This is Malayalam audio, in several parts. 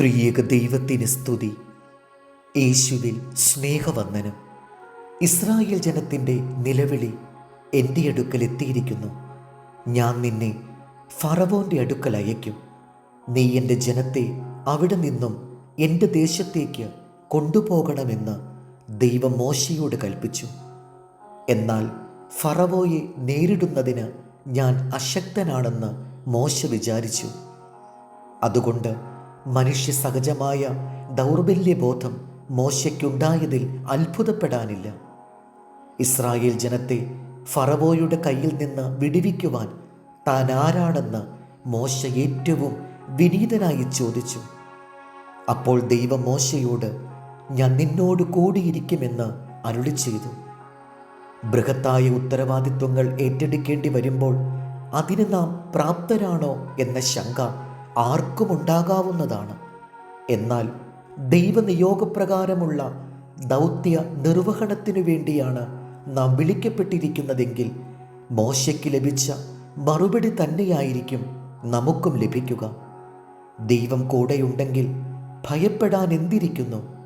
ത്രിയേക ദൈവത്തിന് സ്തുതി. യേശുവിൽ സ്നേഹവന്ദനം. ഇസ്രായേൽ ജനത്തിന്റെ നിലവിളി എന്റെ അടുക്കൽ എത്തിയിരിക്കുന്നു. ഞാൻ നിന്നെ ഫറവോന്റെ അടുക്കൽ അയക്കും നീ എന്റെ ജനത്തെ അവിടെ നിന്നും എന്റെ ദേശത്തേക്ക് കൊണ്ടുപോകണമെന്ന് ദൈവം മോശയോട് കൽപ്പിച്ചു. എന്നാൽ ഫറവോയെ നേരിടുന്നതിന് ഞാൻ അശക്തനാണെന്ന് മോശ വിചാരിച്ചു. അതുകൊണ്ട് മനുഷ്യ സഹജമായ ദൗർബല്യബോധം മോശയ്ക്കുണ്ടായതിൽ അത്ഭുതപ്പെടാനില്ല. ഇസ്രായേൽ ജനത്തെ ഫറവോയുടെ കയ്യിൽ നിന്ന് വിടിവിക്കുവാൻ താൻ ആരാണെന്ന് മോശ ഏറ്റവും വിനീതനായി ചോദിച്ചു. അപ്പോൾ ദൈവം മോശയോട് ഞാൻ നിന്നോട് കൂടിയിരിക്കുമെന്ന് അരുളി ചെയ്തു. ബൃഹത്തായ ഉത്തരവാദിത്വങ്ങൾ ഏറ്റെടുക്കേണ്ടി വരുമ്പോൾ അതിന് നാം പ്രാപ്തരാണോ എന്ന ശങ്ക ആർക്കും ഉണ്ടാകാവുന്നതാണ് എന്നാൽ ദൈവനിയോഗപ്രകാരമുള്ള ദൗത്യ നിർവഹണത്തിനു വേണ്ടിയാണ് നാം വിളിക്കപ്പെട്ടിരിക്കുന്നതെങ്കിൽ മോശയ്ക്ക് ലഭിച്ച മറുപടി തന്നെയായിരിക്കും നമുക്കും ലഭിക്കുക. ദൈവം കൂടെയുണ്ടെങ്കിൽ ഭയപ്പെടാൻ എന്തിരിക്കുന്നു?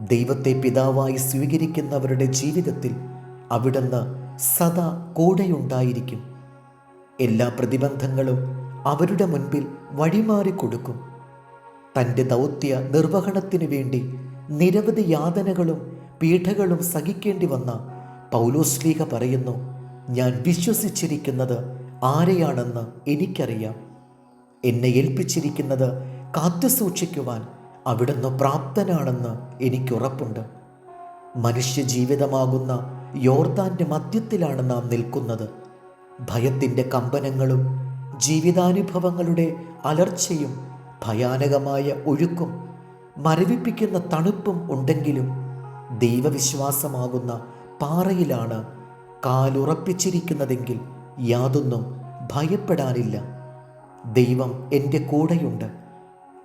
ദൈവത്തെ പിതാവായി സ്വീകരിക്കുന്നവരുടെ ജീവിതത്തിൽ അവിടുന്ന് സദാ കൂടെയുണ്ടായിരിക്കും. എല്ലാ പ്രതിബന്ധങ്ങളും അവരുടെ മുൻപിൽ വഴിമാറി കൊടുക്കും. തന്റെ ദൗത്യ നിർവഹണത്തിനു വേണ്ടി നിരവധി യാതനകളും പീഠകളും സഹിക്കേണ്ടി വന്ന പൗലോസ്ലീഹ പറയുന്നു ഞാൻ വിശ്വസിച്ചിരിക്കുന്നത് ആരെയാണെന്ന് എനിക്കറിയാം. എന്നെ ഏൽപ്പിച്ചിരിക്കുന്നത് കാത്തു സൂക്ഷിക്കുവാൻ അവിടുന്ന് പ്രാപ്തനാണെന്ന് എനിക്കുറപ്പുണ്ട് മനുഷ്യജീവിതമാകുന്ന യോർദാന്റെ മധ്യത്തിലാണ് നാം നിൽക്കുന്നത്. ഭയത്തിന്റെ കമ്പനങ്ങളും ജീവിതാനുഭവങ്ങളുടെ അലർച്ചയും ഭയാനകമായ ഒഴുക്കും മരവിപ്പിക്കുന്ന തണുപ്പും ഉണ്ടെങ്കിലും ദൈവവിശ്വാസമാകുന്ന പാറയിലാണ് കാലുറപ്പിച്ചിരിക്കുന്നതെങ്കിൽ യാതൊന്നും ഭയപ്പെടാനില്ല. ദൈവം എന്റെ കൂടെയുണ്ട്.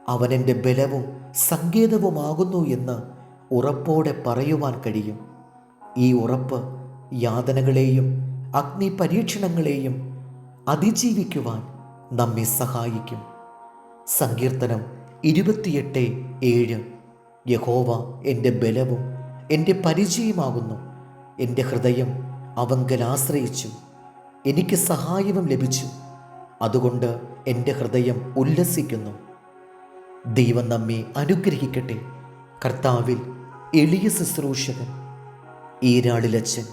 അവനെന്റെ ബലവും സങ്കേതവുമാകുന്നു എന്ന് ഉറപ്പോടെ പറയുവാൻ കഴിയും. ഈ ഉറപ്പ് യാതനകളെയും അഗ്നി പരീക്ഷണങ്ങളെയും അതിജീവിക്കുവാൻ നമ്മെ സഹായിക്കും. സങ്കീർത്തനം ഇരുപത്തിയെട്ട് ഏഴ്. യഹോവ എന്റെ ബലവും എന്റെ പരിചയമാകുന്നു. എന്റെ ഹൃദയം അവങ്കൽ ആശ്രയിച്ചു. എനിക്ക് സഹായവും ലഭിച്ചു. അതുകൊണ്ട് എന്റെ ഹൃദയം ഉല്ലസിക്കുന്നു. ദൈവം നമ്മെ അനുഗ്രഹിക്കട്ടെ. കർത്താവിൽ എളിയ ശുശ്രൂഷകൻ ഈരാളിലച്ചൻ